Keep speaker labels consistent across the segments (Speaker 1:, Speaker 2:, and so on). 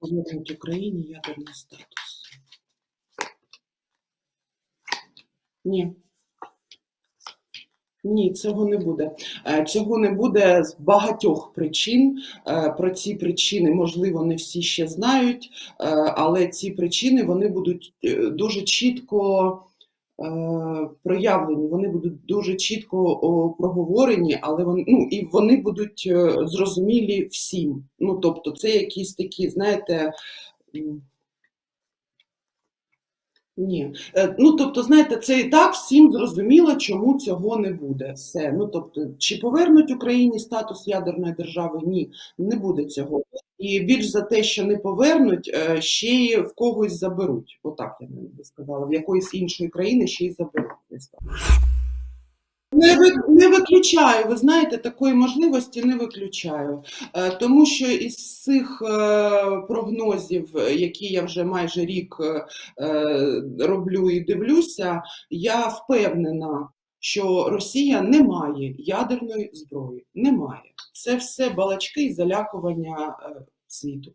Speaker 1: повернуть Україні ядерний статус. Ні. Ні, цього не буде. Е, Цього не буде з багатьох причин. Е, Про ці причини, можливо, не всі ще знають, е, але ці причини вони будуть дуже чітко проявлені, вони будуть дуже чітко проговорені, але вони, ну, і вони будуть е, зрозумілі всім. Ну, тобто, це якісь такі, знаєте. ні. Е, Ну, тобто, знаєте, це і так всім зрозуміло, чому цього не буде. Все. Ну, тобто, чи повернуть Україні статус ядерної держави? Ні, не буде цього. І більш за те, що не повернуть, е, ще й в когось заберуть. Отак я би сказала, в якоїсь іншої країни ще й заберуть. Не, не виключаю, ви знаєте, такої можливості не виключаю. Е, Тому що із цих е, прогнозів, які я вже майже рік роблю і дивлюся, я впевнена, що Росія не має ядерної зброї. Немає. Це все балачки і залякування е, світу.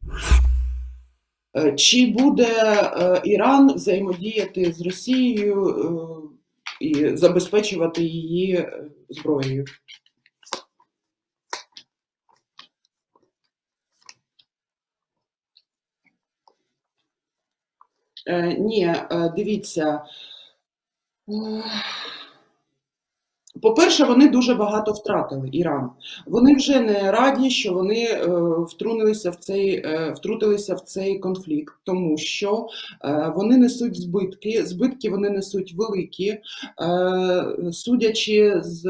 Speaker 1: Е, Чи буде е, Іран взаємодіяти з Росією і забезпечувати її зброєю? Ні, дивіться. По-перше, вони дуже багато втратили Іран. Вони вже не раді, що вони е, втрунилися в цей, е, втрутилися в цей конфлікт, тому що е, вони несуть збитки. Збитки вони несуть великі. Е, судячи з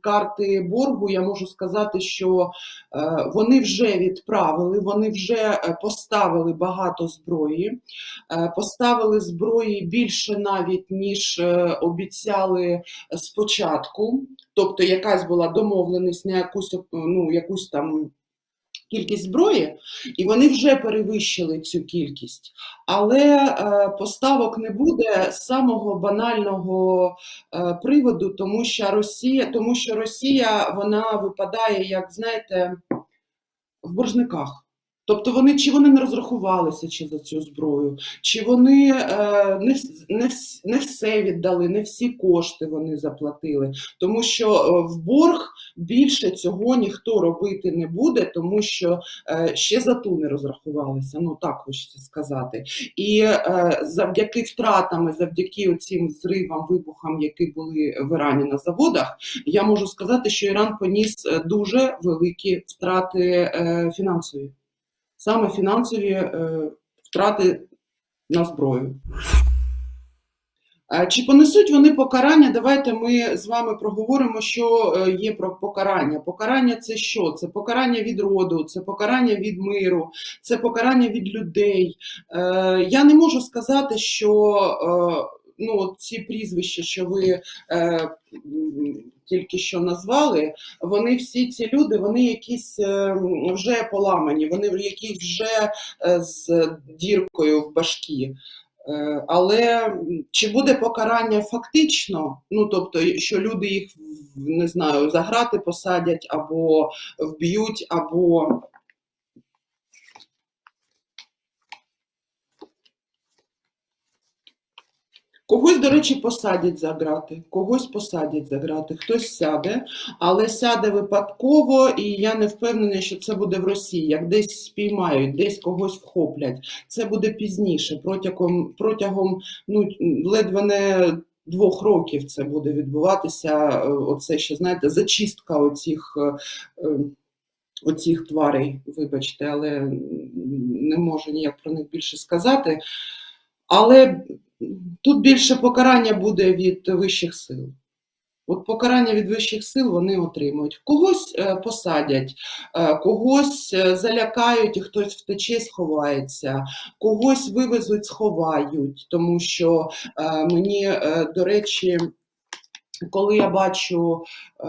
Speaker 1: карти боргу, я можу сказати, що е, вони вже відправили, вони вже е, поставили багато зброї, е, поставили зброї більше навіть ніж е, обіцяли спочатку, тобто якась була домовленість на якусь, ну, якусь там кількість зброї, і вони вже перевищили цю кількість. Але е, поставок не буде з самого банального е, приводу, тому що Росія, тому що Росія вона випадає, як знаєте, в боржниках. Тобто вони чи вони не розрахувалися чи за цю зброю, чи вони е, не, не, не все віддали, не всі кошти вони заплатили. Тому що е, в борг більше цього ніхто робити не буде, тому що е, ще за ту не розрахувалися. Ну так хочеться сказати. І е, завдяки втратам, завдяки цим зривам, вибухам, які були в Ірані на заводах, я можу сказати, що Іран поніс е, дуже великі втрати е, фінансові саме фінансові е, втрати на зброю. Е, Чи понесуть вони покарання? Давайте ми з вами проговоримо, що е, є про покарання. Покарання це що? Це покарання від роду, це покарання від миру, це покарання від людей. Я не можу сказати, що ну, от ці прізвища, що ви е, тільки що назвали, вони всі ці люди, вони якісь е, вже поламані, вони якісь вже е, з діркою в башкі. Е, Але чи буде покарання фактично? Ну тобто, що люди їх не знаю, за грати посадять або вб'ють, або Когось, до речі, посадять за грати, когось посадять за грати, хтось сяде, але сяде випадково, і я не впевнена, що це буде в Росії. Як десь спіймають, десь когось вхоплять. Це буде пізніше, протягом, протягом ну, ледве не двох років це буде відбуватися. Оце ще, знаєте, зачистка оцих. е, е, Оцих тварей, вибачте, але не можу ніяк про них більше сказати. Але тут більше покарання буде від вищих сил. От покарання від вищих сил вони отримують. Когось е, посадять, е, когось е, залякають і хтось втече, сховається, когось вивезуть, сховають, тому що мені, до речі, коли я бачу е,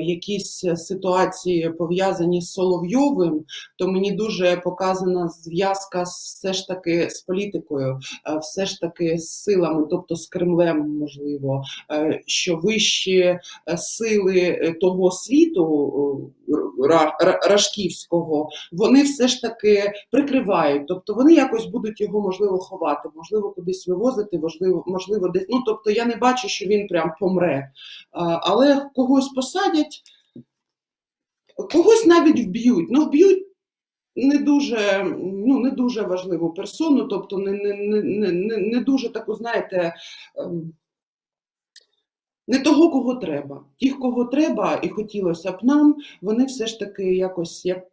Speaker 1: якісь ситуації пов'язані з Соловйовим, то мені дуже показана зв'язка все ж таки з політикою, е, все ж таки з силами, тобто з Кремлем, можливо, е, що вищі е, сили е, того світу ра- ра- рашківського, вони все ж таки прикривають, тобто вони якось будуть його можливо ховати, можливо, кудись вивозити, можливо, можливо, десь. Ну тобто я не бачу, що він прям помре. Але когось посадять, когось навіть вб'ють. Ну, вб'ють не дуже, ну, не дуже важливу персону, тобто не, не, не, не, не- не дуже таку, знаєте. ем, Не того, кого треба. Тих, кого треба, і хотілося б нам, вони все ж таки якось як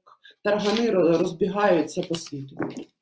Speaker 1: таргани розбігаються по світу.